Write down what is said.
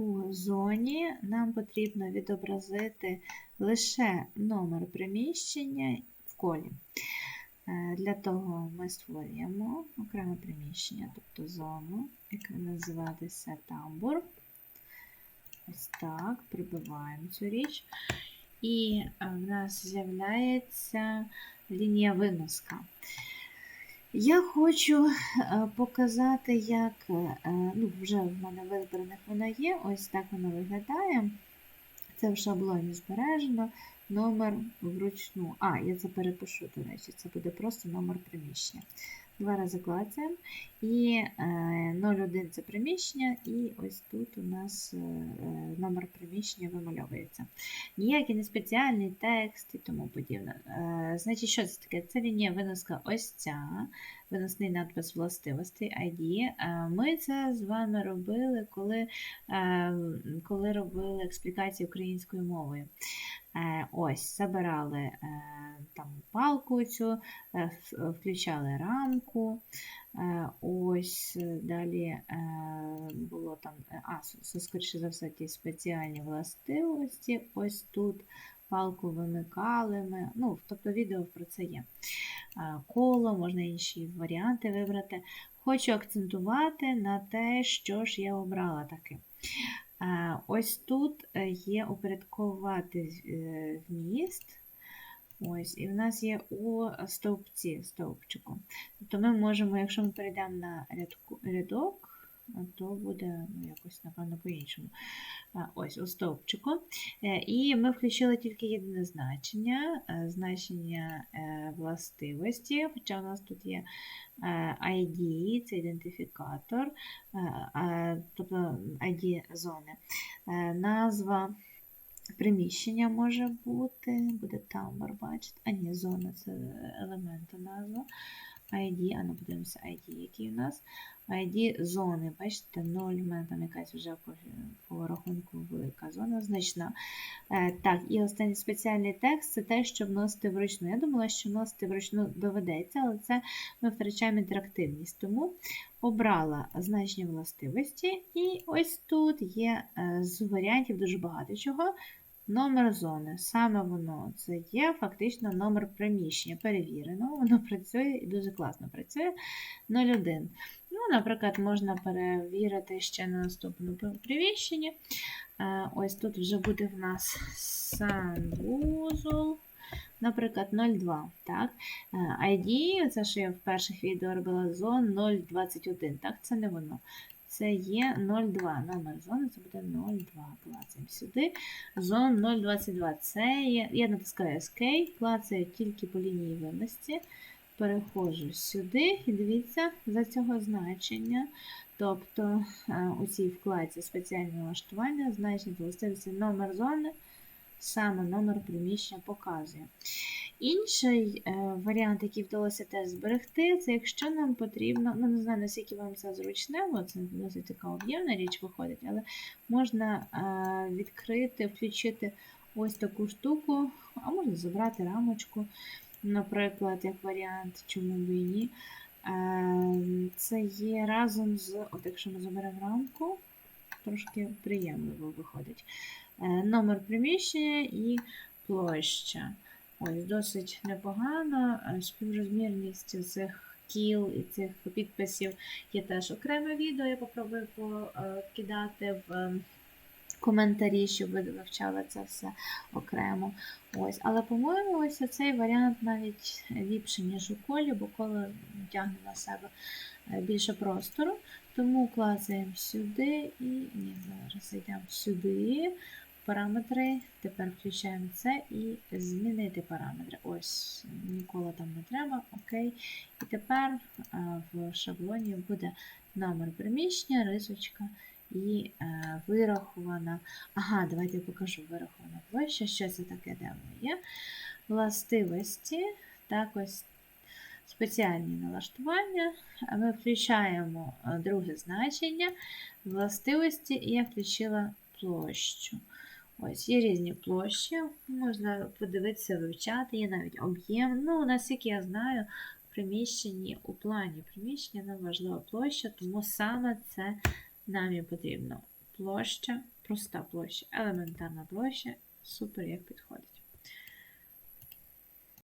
У зоні нам потрібно відобразити лише номер приміщення в колі. Е, Для того ми створюємо окреме приміщення, тобто зону, яка називатися тамбур. Ось так, прибиваємо цю річ. І е, в нас з'являється лінія виноска. Я хочу е, показати, як е, ну, вже в мене вибраних вона є. Ось так вона виглядає. Це в шаблоні збережено. Номер вручну. А, я це перепишу, до речі, це буде просто номер приміщення. Два рази клацаємо. І е, 01 це приміщення, і ось тут у нас е, е, номер приміщення вимальовується. Ніякий не спеціальний текст і тому подібне. Е, значить, що це таке? Це лінія виноска ось ця, виносний надпис властивостей ID. Е, ми це з вами робили, коли, е, коли робили експлікацію українською мовою. Е, Ось, забирали е, там палку цю, е, включали рамку. Е, Ось е, далі е, було там, а, скоріше за все, ті спеціальні властивості. Ось тут палку вимикали ми. Ну, тобто відео про це є. Коло, можна інші варіанти вибрати. Хочу акцентувати на те, що ж я обрала таки. Ось тут є упорядковувати е, вміст. Ось, і в нас є у стовпці, стовпчику. Тобто ми можемо, якщо ми перейдемо на рядку, рядок, то буде ну, якось, напевно, по-іншому. Ось у стовпчику. Е, І ми включили тільки єдине значення, е, значення е, властивості, хоча у нас тут є ID, це ідентифікатор, тобто ID зони. Е, Приміщення може бути, буде тамбур, бачите. А ні, зона це елементи назва. ID, а ну подивимося, ID, який у нас. ID зони, бачите, 0, в мене там якась вже по, по рахунку велика зона значна. Е, так, і останній спеціальний текст це те, що вносити вручну. Я думала, що вносити вручну доведеться, але це ми втрачаємо інтерактивність. Тому обрала значення властивості, і ось тут є е, з варіантів дуже багато чого. Номер зони. Саме воно це є фактично номер приміщення. Перевірено, воно працює і дуже класно працює. 01. Ну, наприклад, можна перевірити ще на наступному приміщенні. Е, Ось тут вже буде в нас санвузол. Наприклад, 02. Так? Е, ID, це що я в перших відео робила зон 021. Так, це не воно. Це є 02. Номер зони це буде 02. Клацаємо сюди. Зон 022. Це є. Я натискаю Escape, клацаю тільки по лінії вимості. Переходжу сюди і дивіться за цього значення. Тобто е, у цій вкладці спеціальне влаштування, значення властивості номер зони, саме номер приміщення показує. Інший е, варіант, який вдалося теж зберегти, це якщо нам потрібно, ну не знаю, наскільки вам це зручне, бо це досить така об'ємна річ виходить, але можна е, відкрити, включити ось таку штуку, а можна забрати рамочку, наприклад, як варіант, чому б і ні. Е, Це є разом з, от якщо ми заберемо рамку, трошки приємно виходить. Е, Номер приміщення і площа. Ось, досить непогано. Е, Співрозмірність цих кіл і цих підписів є теж окреме відео. Я попробую покидати в е, коментарі, щоб ви вивчали це все окремо. Ось. Але, по-моєму, ось цей варіант навіть ліпший, ніж у колі, бо коло тягне на себе більше простору. Тому клацаємо сюди і ні, зараз йдемо сюди параметри. Тепер включаємо це і змінити параметри. Ось, ніколи там не треба. Окей. І тепер а, в шаблоні буде номер приміщення, рисочка і е, вирахована. Ага, давайте я покажу вирахована площа. Що це таке, де воно є? Властивості. Так, ось спеціальні налаштування. Ми включаємо е, друге значення властивості, і я включила площу. Ось є різні площі, можна подивитися, вивчати, є навіть об'єм. Ну, наскільки я знаю, в приміщенні, у плані приміщення нам важлива площа, тому саме це нам і потрібно. площа, проста площа, елементарна площа. Супер, як підходить.